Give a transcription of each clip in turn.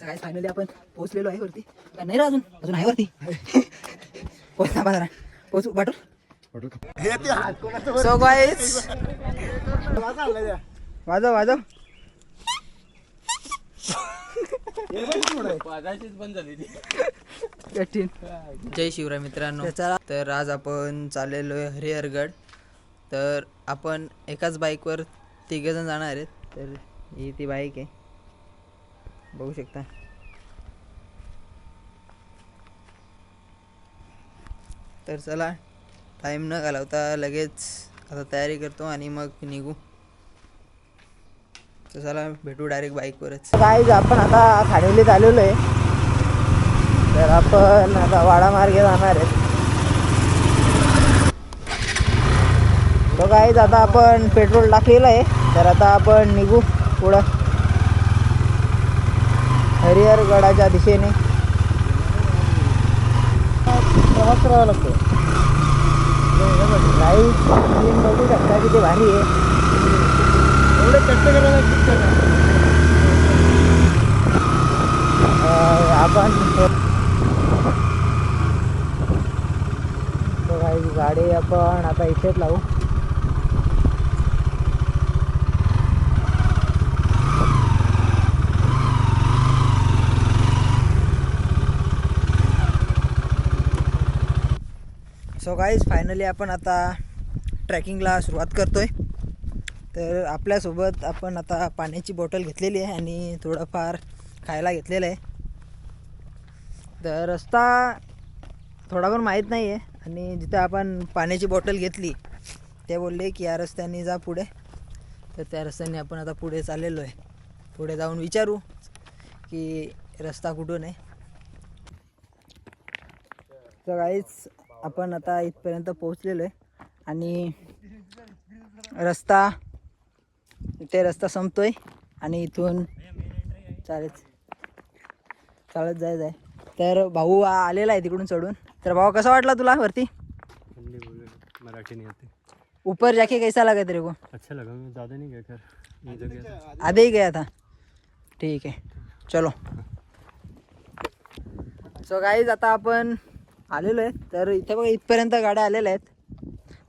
सकाळी फायनली आपण पोहोचलेलो आहे वरती. का नाही रे अजून? अजून आहे वरती? पोहोच थांबा जरा. पोहोचू. वाटू सो वाजव वाजव. कठीण. जय शिवराय मित्रांनो. तर आज आपण चाललेलो आहे हरिहरगड. तर आपण एकाच बाईकवर तिघ जण जाणार आहेत. तर ही ती बाईक आहे. बघू शकता. तर चला टाईम न घालवता लगेच आता तयारी करतो आणि मग निघू. तर चला भेटू डायरेक्ट बाईकवरच काय आपण आता खाडवलीत आलेलो आहे. तर आपण आता वाडा मार्गे जाणार आहेत तो काहीच आता आपण पेट्रोल टाकलेलं आहे. तर आता आपण निघू पुढं. हरिहरगडाच्या दिशेने. प्रवास करावा लागतो. गाईज तुम्ही बघू शकता किती भारी आहे. एवढे कष्ट करायला आपण तो काही गाडी आपण आता इथेच लावू. सो गाईज फायनली आपण आता ट्रॅकिंगला सुरुवात आहे तर आपल्यासोबत आपण आता पाण्याची बॉटल घेतलेली आहे आणि थोडंफार खायला घेतलेलं आहे. तर रस्ता थोडा पण माहीत नाही आहे आणि जिथे आपण पाण्याची बॉटल घेतली ते बोलले की या रस्त्याने जा पुढे. तर त्या रस्त्याने आपण आता पुढे चाललेलो आहे. पुढे जाऊन विचारू की रस्ता कुठून आहे. तर काहीच आपण आता इथपर्यंत पोहोचलेलो आहे. आणि रस्ता इथे रस्ता संपतोय आणि इथून चालेल. चालत जायचं आहे तर भाऊ आलेला आहे तिकडून चढून. तर भाऊ कसा वाटला तुला वरती? मराठी नहीं आती ऊपर जाके कैसा लगा तेरे को? अच्छा लगा मैं ज़्यादा नहीं गया खैर. गया था। आधे ही गया था। ठीक आहे चलो. सो गाईज आता आपण आलेलो आहे. तर इथे बघा इथपर्यंत गाड्या आलेल्या आहेत.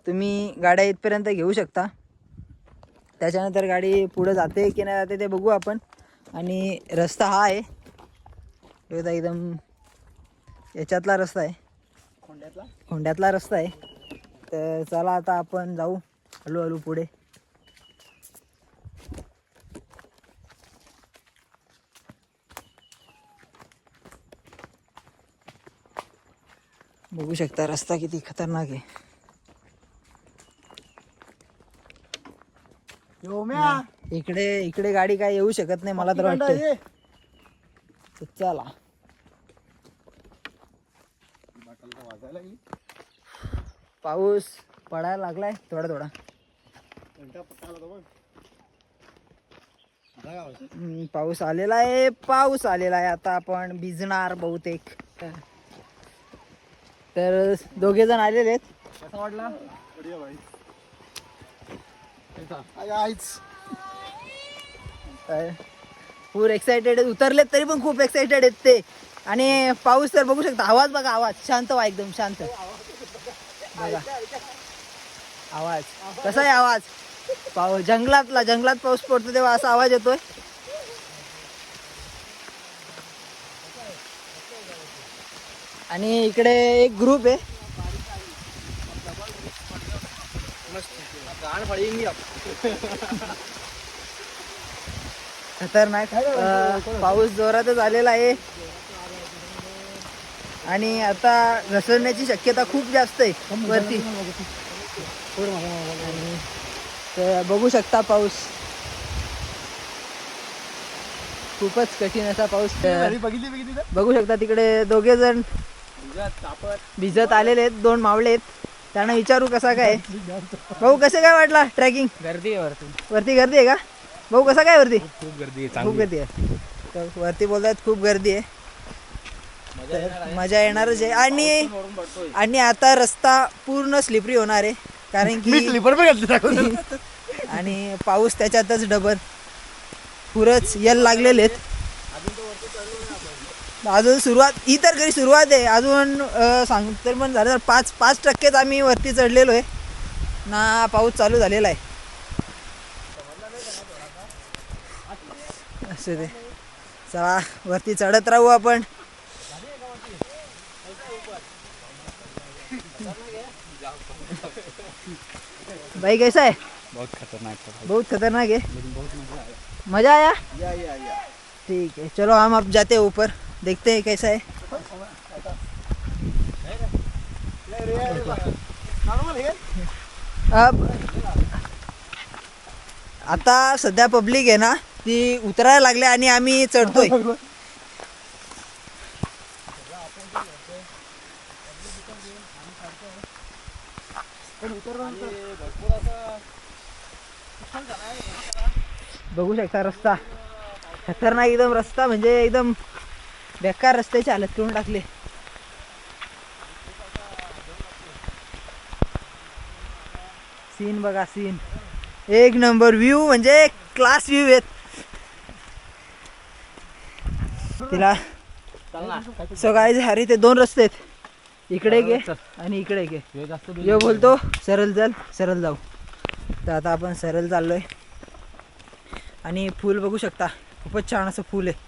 तुम्ही गाड्या इथपर्यंत घेऊ शकता. त्याच्यानंतर गाडी पुढे जाते की नाही जाते ते बघू आपण. आणि रस्ता हा आहे. बघा एकदम याच्यातला रस्ता आहे. होंड्यातला होंड्यातला रस्ता आहे. तर चला आता आपण जाऊ हळूहळू पुढे. बघू शकता रस्ता किती खतरनाक आहे. नाही, इकडे इकडे गाडी काय येऊ शकत नाही मला तर वाटतं तर चला. पाऊस पडायला लागलाय थोडा थोडा. हम्म, पाऊस आलेला आहे पाऊस आलेला आहे. आता आपण भिजणार बहुतेक. तर दोघे जण आलेले आहेत. कसा वाटला? तर पूर एक्साइटेड आहेत. उतरलेत तरी पण खूप एक्साइटेड आहेत ते. आणि पाऊस तर बघू शकता. आवाज बघा आवाज. शांत व्हा एकदम शांत. बघा. आवाज. कसा आहे आवाज? पाऊस जंगलातला जंगलात पाऊस पडतो तेव्हा असा आवाज येतोय. आणि इकडे एक ग्रुप आहे. खतरनाक. पाऊस जोरातच आलेला आहे. आणि आता घसरण्याची शक्यता खूप जास्त आहे. वरती. तर बघू शकता पाऊस. खूपच कठीण असा पाऊस. बघू शकता तिकडे दोघे जण भिजत आलेले आहेत दोन मावळे आहेत. त्यांना विचारू कसा काय? भाऊ कसं काय वाटला ट्रॅकिंग गर्दी आहे वरती. वरती गर्दी आहे का? भाऊ कसा काय वरती? खूप गर्दी आहे खूप गर्दी आहे. तर वरती बोलतात खूप गर्दी आहे. तर मजा येणारच आहे. आणि आणि आता रस्ता पूर्ण स्लिपरी होणार आहे. कारण की आणि पाऊस त्याच्यातच डबल पुरच यल लागलेले आहेत. अजून सुरुवात ही तर घरी सुरुवात आहे. अजून सांग तर पण झालं तर पाच पाच टक्केच आम्ही वरती चढलेलो आहे. ना पाऊस चालू झालेला आहे. असं ते चला वरती चढत राहू आपण. भाई कैसा है बहुत खतरनाक बहुत खतरनाक है मजा आया? ठीक है चलो हम अब जाते हैं ऊपर. देखते हैं कैसा है। अब आता सध्या पब्लिक आहे ना ती उतरायला लागले आणि आम्ही चढतोय. बघू शकता रस्ता. खतरनाक एकदम रस्ता म्हणजे एकदम बेकार रस्त्याची हालत करून टाकले सीन बघा सीन. एक नंबर व्ह्यू म्हणजे क्लास व्ह्यू आहेत. तिला सो काय अरे ते दोन रस्ते आहेत. इकडे गे आणि इकडे गे यो बोलतो सरळ चल सरळ जाऊ. तर आता आपण सरळ चाललोय. आणि फूल बघू शकता. खूपच छान असं फूल आहे.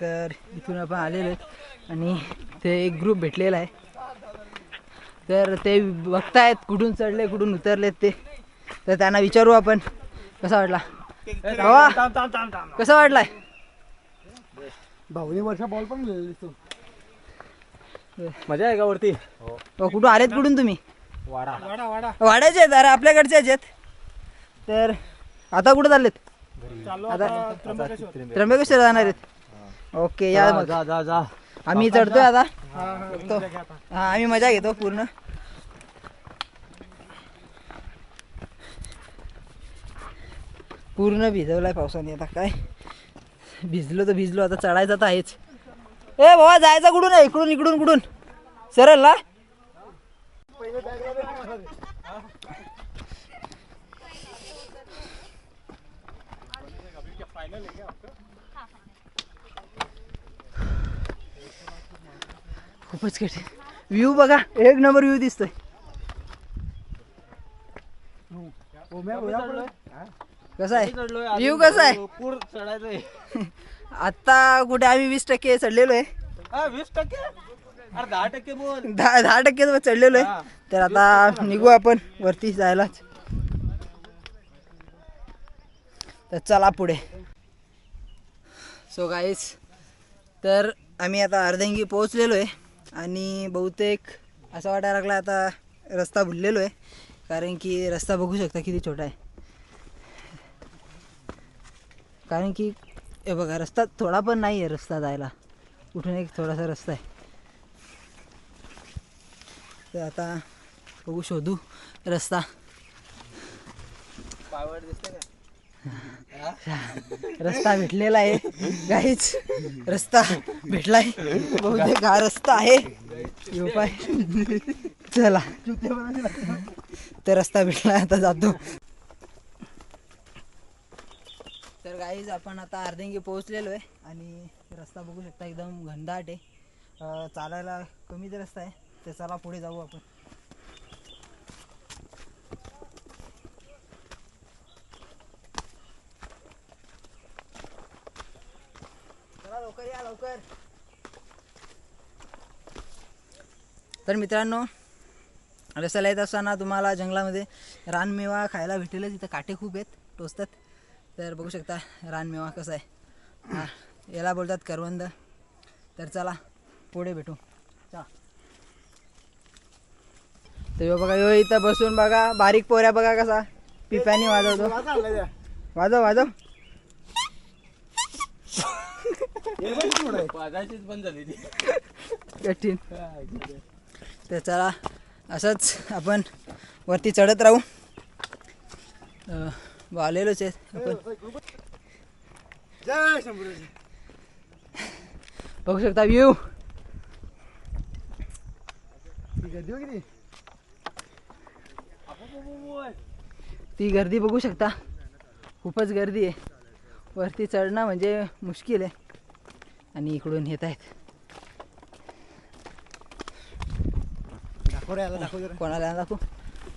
तर इथून आपण आलेलो आहेत. आणि ते एक ग्रुप भेटलेला आहे. तर ते बघतायत कुठून चढले कुठून उतरलेत ते. तर त्यांना विचारू आपण. कसा वाटला? कसा वाटलाय? भाऊने वर्षा बॉल पण दिसतो मजा आहे का वरती? अहो, कुठून आलेत कुठून तुम्ही? वाडा. वाडा वाडा वाड्याचे आहेत अरे आपल्याकडचेच आहेत. तर आता कुठे चाललेत? आता त्र्यंबकेश्वर जाणार आहेत. ओके या मग. जा जा जा. आम्ही चढतोय आता. बघतो हा आम्ही मजा घेतो पूर्ण. पूर्ण भिजवलाय पावसाने आता काय. भिजलो तर भिजलो आता चढायचं तर आहेच. ए बाबा जायचं कुठून? आहे इकडून इकडून कुठून? सरळ ना. खूपच कठीण. व्ह्यू बघा एक नंबर व्ह्यू दिसतोय. कसा आहे? व्ह्यू कसा आहे? चढायचंय आता कुठे आम्ही वीस टक्के चढलेलो आहे. वीस टक्के दहा टक्के दहा दहा टक्के चढलेलो आहे. तर आता निघू आपण वरती जायलाच. तर चला पुढे. सो गाईस तर आम्ही आता अर्धंगी पोहोचलेलो आहे. आणि बहुतेक असं वाटायला लागला आता रस्ता भुललेलो आहे कारण की रस्ता बघू शकता किती छोटा आहे. कारण की हे बघा रस्ता थोडा पण नाही आहे रस्ता जायला. कुठून एक थोडासा रस्ता आहे. तर आता बघू शोधू रस्ता. रस्ता भेटलेला आहे. गाईच रस्ता भेटलाय. बहुतेक हा रस्ता आहे. यो पाय. चला. तर रस्ता भेटलाय आता जातो. तर गाईज आपण आता अर्धेंगी पोहोचलेलो आहे आणि रस्ता बघू शकता एकदम घनदाट आहे. चालायला कमीच रस्ता आहे. तर चला पुढे जाऊ आपण. या लवकर. तर मित्रांनो रस्त्याला येत असताना तुम्हाला जंगलामध्ये रानमेवा खायला भेटेल तिथं काटे खूप आहेत टोचतात. तर बघू शकता रानमेवा कसा आहे. हा याला बोलतात करवंद. तर चला पुढे भेटू. चला. तर बघा यो इथं बसून बघा बारीक पोऱ्या बघा कसा. पिप्यानी वाजवतो. वाजव वाजव. वाजायचीच बंद झाली ती. कठीण. तर चला असंच आपण वरती चढत राहू. आलेलोच आहे आपण. बघू शकता व्ह्यू ती गर्दी बघू शकता. खूपच गर्दी आहे. वरती चढणं म्हणजे मुश्किल आहे. आणि इकडून येत आहेत. दाखव. कोणाला दाखवू?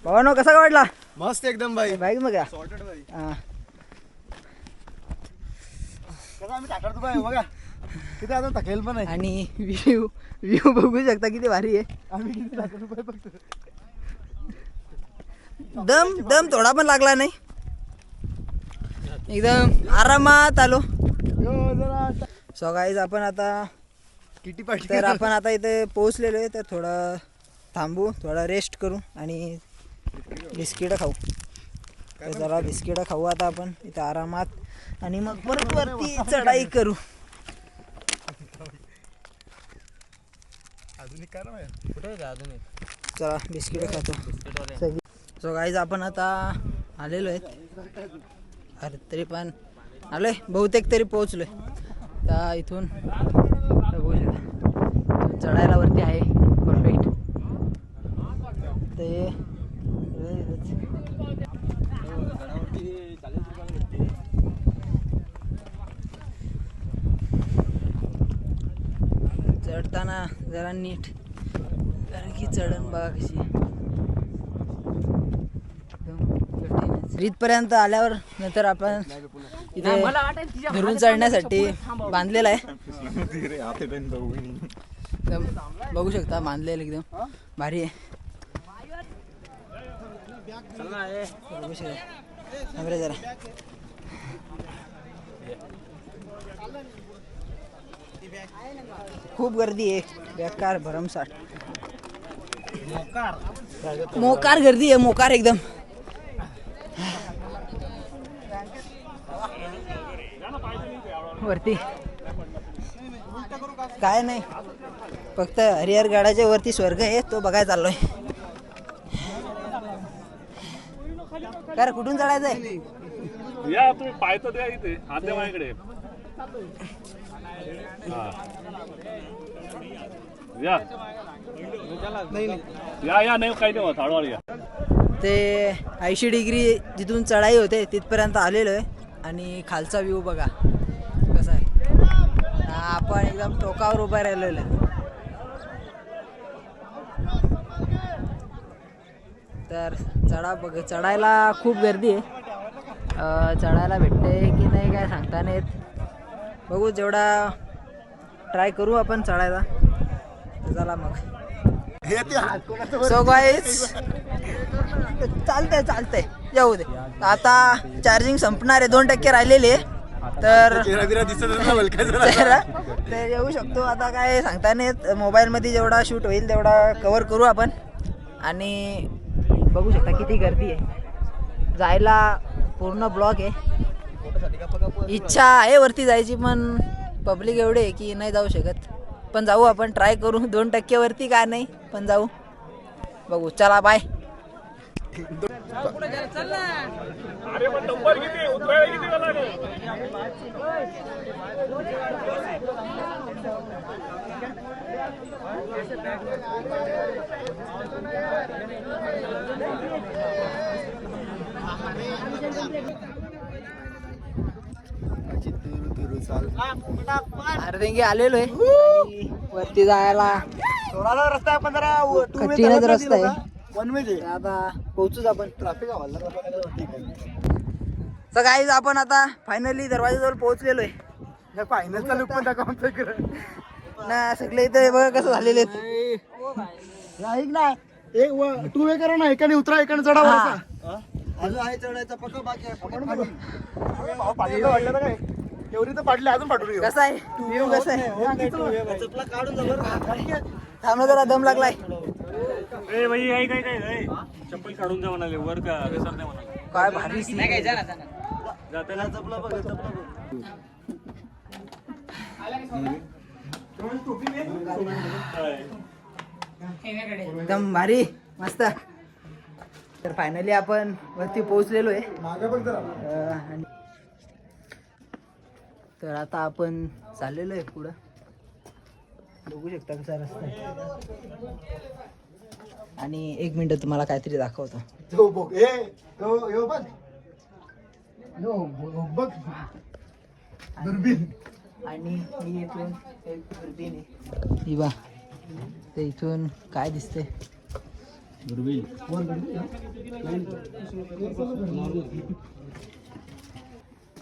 भावानो कसा का वाटला? मस्त एकदम बाई. बाईक मग हां. कसं बघा. तिथे आता थकेल पण आहे. आणि व्ह्यू व्ह्यू बघू शकता किती भारी आहे. आम्ही बाई फक्त? दम दम थोडा पण लागला नाही. एकदम आरामात आलो. सो गाईज आपण आता किटी पार्टी तर आपण आता इथे पोहोचलेलो आहे तर थोडं थांबू थोडा रेस्ट करू आणि बिस्किटं खाऊ. तर जरा बिस्किटं? खाऊ आता आपण इथं आरामात. आणि मग परत वरती चढाई करू. चला बिस्किटं खातो. सगळी सो गाईज आपण आता आलेलो आहेत. अरे तरी पण आलोय बहुतेक तरी पोहोचलोय. आता इथून बघू शकता इथून चढायला वरती आहे परफेक्ट ते चढताना जरा नीट कारण की चढण बघा कशी. इथपर्यंत आल्यावर नंतर आपण इथे घरून चढण्यासाठी बांधलेला आहे. एकदम बघू शकता बांधलेलं एकदम. भारी आहे. जरा. खूप गर्दी आहे. बेकार भरमसाठ. मोकार गर्दी आहे मोकार एकदम. वरती. काय नाही. फक्त हरिहर गडाच्या वरती स्वर्ग आहे तो बघायला चाललोय. काय कुठून चढायचं आहे? या तुम्ही पाय तर द्या इथे माझ्याकडे. या. या या नाही काही नाही हळूहळू या. ते ऐंशी डिग्री जिथून चढाई होते तिथपर्यंत आलेलो आहे. आणि खालचा व्ह्यू बघा. आपण एकदम टोकावर उभा राहिलेलो तर चढा बघ चढायला खूप गर्दी आहे. चढायला भेटते की नाही काय सांगता नाही येत बघू जेवढा ट्राय करू आपण चढायला. चला मग. सो गाईज चालतंय चालतंय. येऊ दे. आता चार्जिंग संपणार आहे. दोन टक्के राहिलेले आहे. तर चेहरा येऊ शकतो. आता काय सांगता नाही. येत मोबाईलमध्ये जेवढा शूट होईल तेवढा कवर करू आपण. आणि बघू शकता किती गर्दी आहे. जायला पूर्ण ब्लॉक आहे. इच्छा आहे वरती जायची पण पब्लिक एवढे आहे की नाही जाऊ शकत. पण जाऊ आपण ट्राय करू. दोन टक्के वरती काय नाही पण जाऊ. बघू. चला बाय अरे पण नंबर किती? उतरायला किती वेळ चाल. अर्धेंगी आलेलो आहे वरती जायला. थोडासा रस्ता आहे पण जरा टू कठीणच रस्ता आहे. वन वे आता पोहोचूच आपण. ट्रॅफिक हवालदार ठीक आहे. तर काहीच आपण आता फायनली दरवाजाजवळ पोहोचलेलो आहे. फायनलचा लुक पण दाखव ना सगळे इथे बघा कसं झालेले ऐक ना एक टू वे करा ना एकाने उतरा एकाने चढा हा. वरचा. अजून आहे चढायचा पक्का बाकी आहे एवढी तर पाडली अजून पाठवून घेऊ कसं आहे? व्ह्यू कसं आहे? चपला काढून जा बरं. थांबा जरा दम लागलाय. ए भाई काय काय काय चप्पल काढून द्या म्हणाले वर का कसं नाही म्हणाले. काय भारी बघ बघ. एकदम भारी मस्त. तर फायनली आपण वरती पोहोचलेलो आहे. मागे बघ जरा. अं, आणि तर आता आपण चाललेलो आहे पुढं. बघू शकता कसा रस्ता आहे. आणि एक मिनिट तुम्हाला काहीतरी दाखवतो. तो बघ. तो आणि ही इथून एक दुर्बीण आहे. ही बा ते इथून काय दिसते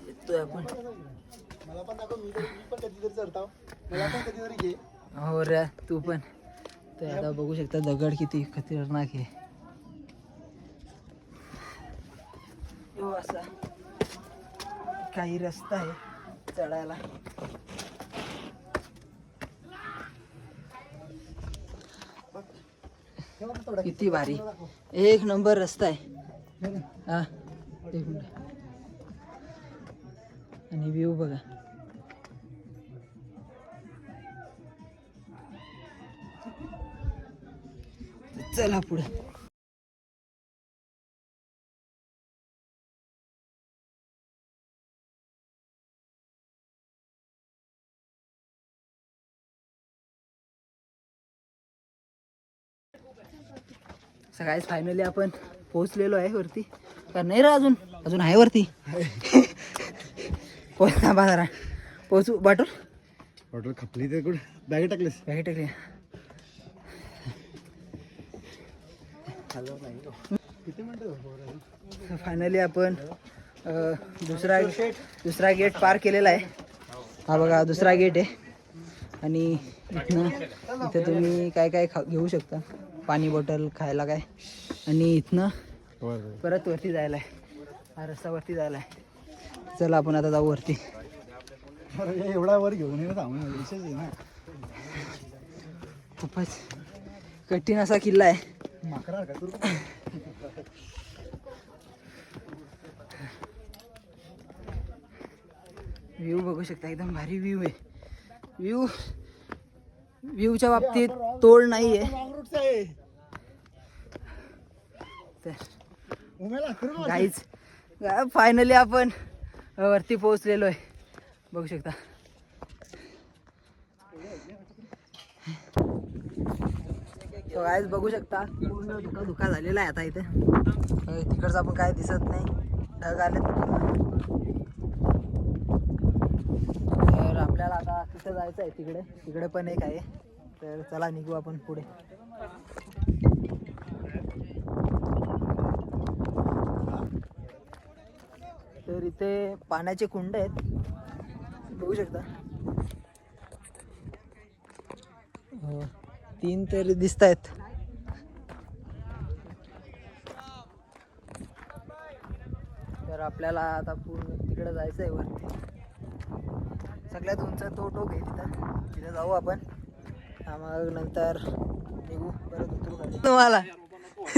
येतोय आपण. मला पण दाखव मी तर- मी पण कधीतरी चढताव मला पण कधीतरी घे. हो रे तू पण. तर आता बघू शकता दगड किती खतरनाक आहे. यो असा. काही रस्ता आहे चढायला. किती भारी. एक नंबर रस्ता आहे. हा एक मिनिट. आणि व्ह्यू बघा. चला पुढे. सकाळीच फायनली आपण पोहोचलेलो आहे वरती. का नाही रे अजून? अजून आहे वरती? पोहोचता बाजारा पोहोचू. बाटून ऑर्डर खपली ते कुठे? बॅग टाकलीस? बॅग टाकली. फायनली आपण दुसरा दुसरा गेट पार केलेला आहे. हा बघा दुसरा गेट आहे. आणि इथनं इथं तुम्ही काय काय खा घेऊ शकता. पाणी बॉटल खायला काय? आणि इथनं परत वरती जायला आहे हा रस्ता वरती जायला आहे चला आपण आता जाऊ वरती. एवढा वर घेऊन ये थांबून विशेष आहे ना. खूपच कठीण असा किल्ला आहे. व्ह्यू बघू शकता एकदम भारी व्ह्यू आहे. व्ह्यू व्ह्यूच्या बाबतीत तोड नाही आहे. गाईच फायनली आपण वरती पोहोचलेलो आहे बघू शकता. गाईज बघू शकता. पूर्ण धुका धुका झालेला आहे आता इथे. तिकडचं आपण काय दिसत नाही. ढग आले तर आपल्याला आता तिथं जायचं आहे तिकडे. तिकडे पण एक आहे. तर चला निघू आपण पुढे. तर इथे पाण्याचे कुंड आहेत. बघू शकता. तीन तर दिसत आहेत तर आपल्याला आता पूर्ण तिकडे जायचं आहे वरती. सगळ्यात उंच तो टोक आहे तिथं. तिथं जाऊ आपण. मग नंतर निघू. परत उतरू खाली तुम्हाला.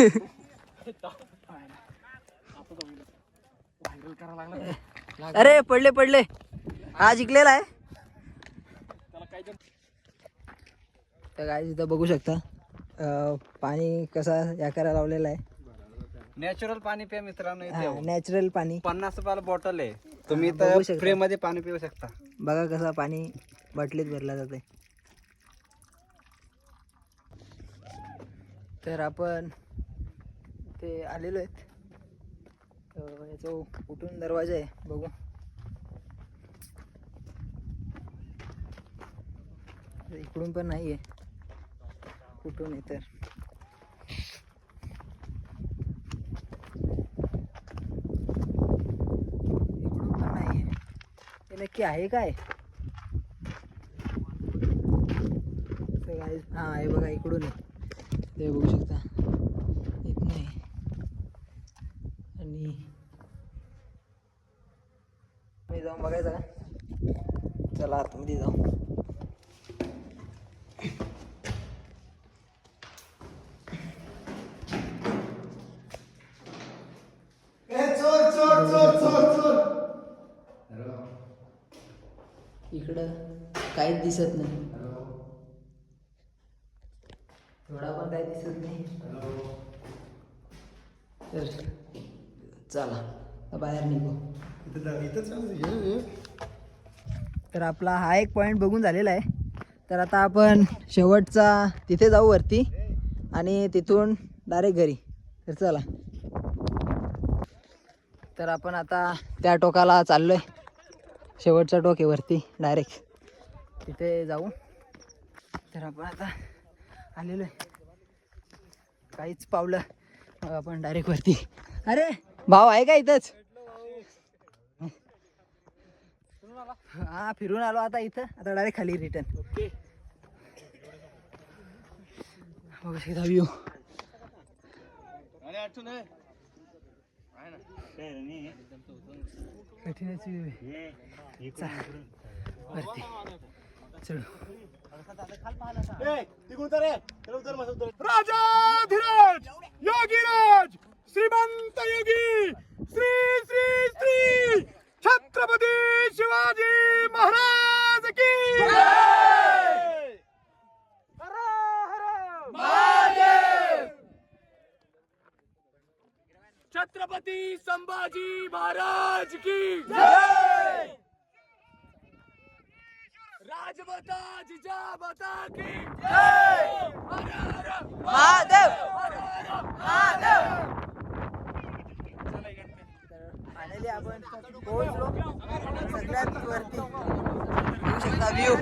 अरे पडले पडले. हा जिंकलेला आहे. तर काय तिथं बघू शकता. पाणी कसा या करायला लावलेला आहे. नॅचरल पाणी प्या मित्रांनो इथे. नॅचरल पाणी. पन्नास रुपयाला बॉटल आहे. तुम्ही बघू तर शकता. फ्री मध्ये पाणी पिऊ शकता. बघा कसा पाणी बाटलीत भरला जाते तर आपण ते आलेलो आहेत. तर याचा कुठून दरवाजा आहे बघू. तर इकडून पण नाही आहे कुठून आहे तर इकडून पण नाही आहे हे नक्की आहे काय? हा हे बघा इकडून आहे. ते बघू शकता. येत नाही. आणि मी जाऊन बघायचं का? चला आतमध्ये जाऊ. दिसत नाही. थोडा पण काही दिसत नाही. तर चला आता बाहेर निघू. तर आपला हा एक पॉईंट बघून झालेला आहे. तर आता आपण शेवटचा तिथे जाऊ वरती आणि तिथून डायरेक्ट घरी. तर चला. तर आपण आता त्या टोकाला चाललोय. शेवटचा टोक आहे वरती डायरेक्ट तिथे जाऊ. तर आपण आता आलेलो आहे. काहीच पावलं मग आपण डायरेक्ट वरती. अरे भाव आहे का इथंच? हा फिरून आलो आता इथं. आता डायरेक्ट खाली रिटर्न बघू कठीणच वरती. राजा धीरज योगीराज श्रीमंत योगी श्री श्री श्री छत्रपती शिवाजी महाराज की छत्रपती संभाजी महाराज की राजमाता जिजामाता की फायनली आपण पोहोचलो. सगळ्यात वरती. बघू शकता व्ह्यू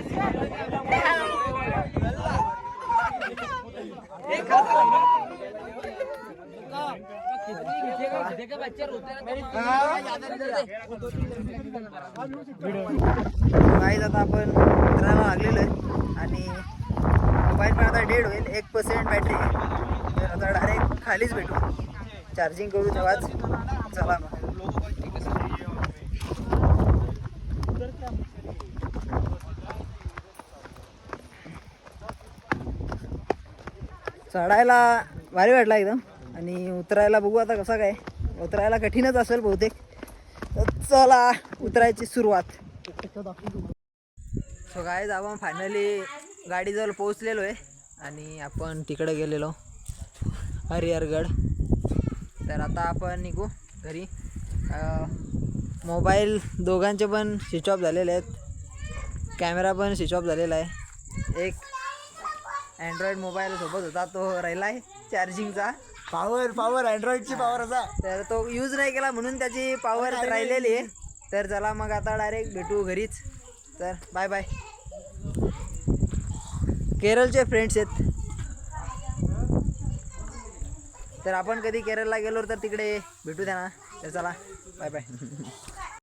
गाईज आता आपण उतरायला लागलेलो आहे आणि मोबाईल पण आता डेड होईल एक पर्सेंट बॅटरी तर आता डायरेक्ट खालीच भेटू चार्जिंग करू तेव्हाच चला मग चढायला भारी वाटला एकदम आणि उतरायला बघू आता कसं काय उतरायला कठीणच असेल बहुतेक. तर चला उतरायची सुरुवात. सो काय आपण फायनली गाडीजवळ पोहोचलेलो आहे आणि आपण तिकडे गेलेलो हरिहरगड. तर आता आपण निघू घरी. मोबाईल दोघांचे पण स्विच ऑफ झालेले आहेत. कॅमेरा पण स्विच ऑफ झालेला आहे. एक अँड्रॉईड मोबाईल सोबत होता तो राहिला आहे चार्जिंगचा पॉवर पॉवर अँड्रॉइडची पॉवर असा. तर तो यूज नाही केला म्हणून त्याची पॉवर राहिलेली आहे. तर चला मग आता डायरेक्ट भेटू घरीच. तर बाय बाय केरळचे फ्रेंड्स आहेत. तर आपण कधी केरळला गेलो तर तिकडे भेटू त्यांना. तर चला बाय बाय